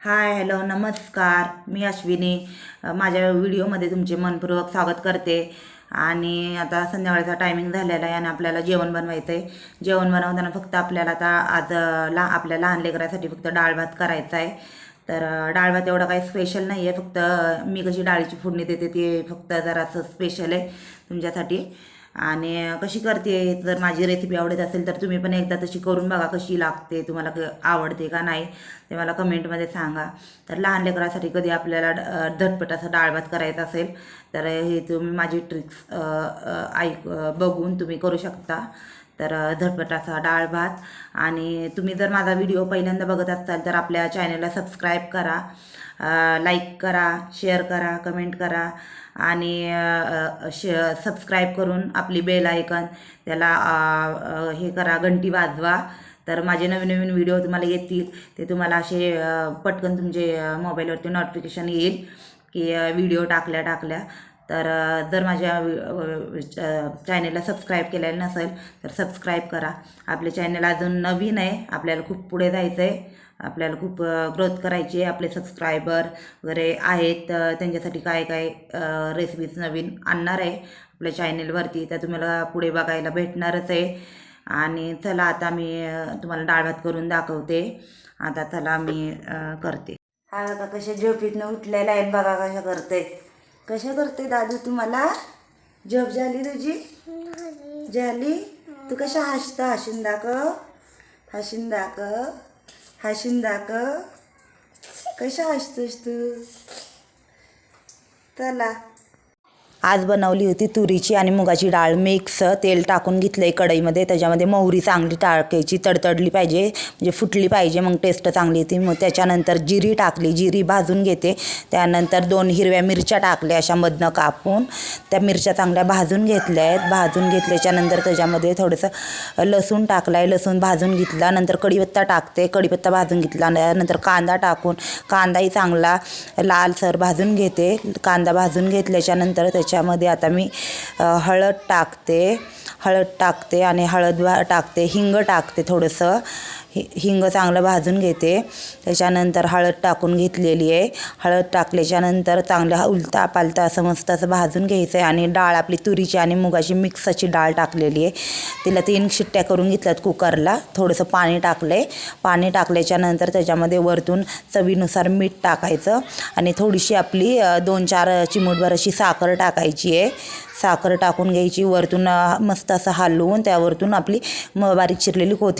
Hi hello नमस्कार. मी अश्विनी. माझ्या व्हिडिओमध्ये तुमचे मनपूर्वक स्वागत करते. आणि आता संध्याकाळचा टायमिंग झालेला आहे आणि आपल्याला जेवण बनवायचं आहे जेवण बनवताना फक्त आपल्याला आता आज ला आपल्या लहान लेकरासाठी फक्त डाळ भात करायचा आहे तर डाळ भात एवढा काही स्पेशल नाही आहे फक्त मी कशी डाळीची फोडणी देते ते फक्त जरासं स्पेशल आहे तुमच्यासाठी. आणि कशी करते जर माझी रेसिपी आवडत असेल तर तुम्ही पण एकदा तशी करून बघा कशी लागते तुम्हाला क आवडते का नाही ते मला कमेंटमध्ये सांगा. तर लहान लेकरासाठी कधी आपल्याला ड- असं डाळभात करायचं करायचा असेल तर हे तुम्ही माझी ट्रिक्स ऐक बघून तुम्ही करू शकता. तर अ, झटपट असा डाळ भात आणि तुम्ही जर माझा व्हिडिओ पहिल्यांदा बघत असाल तर आपल्या चॅनलला सबस्क्राईब करा लाईक करा शेअर करा कमेंट करा आणि शे सबस्क्राईब करून आपली बेल आयकन त्याला हे करा घंटी वाजवा. तर माझे नवीन नवीन व्हिडिओ तुम्हाला येतील ते तुम्हाला असे पटकन तुमचे मोबाईलवरती नोटिफिकेशन येईल की व्हिडिओ टाकल्या टाकल्या. तर जर माझ्या चॅनेलला सबस्क्राईब केलेलं नसेल तर सबस्क्राईब करा. आपले चॅनेल अजून नवीन आहे आपल्याला खूप पुढे जायचं आहे आपल्याला खूप ग्रोथ करायची आहे आपले सबस्क्रायबर वगैरे आहेत त्यांच्यासाठी काय काय रेसिपीज नवीन आणणार आहे आपल्या चॅनेलवरती तर तुम्हाला पुढे बघायला भेटणारच आहे. आणि चला आता मी तुम्हाला डाळ भात करून दाखवते. आता चला मी करते. हा बघा कशा झोपीतनं उठलेल्या आहेत बघा कशा करते कशा करते दादू? तुम्हाला झोप झाली तुझी? झाली? तू कशा हसता? हसून दाखव. हसून दाखव. हसून दाखव. कशा हसतोस तू? चला. आज बनवली होती तुरीची आणि मुगाची डाळ. मिक्स तेल टाकून घेतलं आहे कढईमध्ये. त्याच्यामध्ये मोहरी चांगली टाकायची तडतडली पाहिजे म्हणजे फुटली पाहिजे मग टेस्ट चांगली येते. मग त्याच्यानंतर जिरी टाकली जिरी भाजून घेते. त्यानंतर दोन हिरव्या मिरच्या टाकल्या अशा मधनं कापून. त्या मिरच्या चांगल्या भाजून घेतल्या आहेत. भाजून घेतल्याच्यानंतर त्याच्यामध्ये थोडंसं लसूण टाकलं आहे लसूण भाजून घेतला नंतर कढीपत्ता टाकते. कढीपत्ता भाजून घेतला नंतर कांदा टाकून. कांदाही चांगला लालसर भाजून घेते. कांदा भाजून घेतल्याच्यानंतर त्याच्या त्याच्यामध्ये आता मी हळद टाकते. हळद टाकते आणि हळद भा- टाकते हिंग टाकते थोडंसं. हि हिंग चांगलं भाजून घेते. त्याच्यानंतर हळद टाकून घेतलेली आहे. हळद टाकल्याच्यानंतर चांगलं उलता पालता असं मस्त असं भाजून घ्यायचं आहे आणि डाळ आपली तुरीची आणि मुगाची मिक्सची डाळ टाकलेली आहे. तिला तीन शिट्ट्या करून घेतल्यात कुकरला. थोडंसं पाणी टाकलं आहे पाणी टाकल्याच्यानंतर त्याच्यामध्ये वरतून चवीनुसार मीठ टाकायचं आणि थोडीशी आपली दोन चार चिमूटभर अशी साखर टाकायची आहे. साखर टाकून घ्यायची वरतून मस्त असं हलवून त्यावरतून आपली म बारीक चिरलेली कोथिंबीर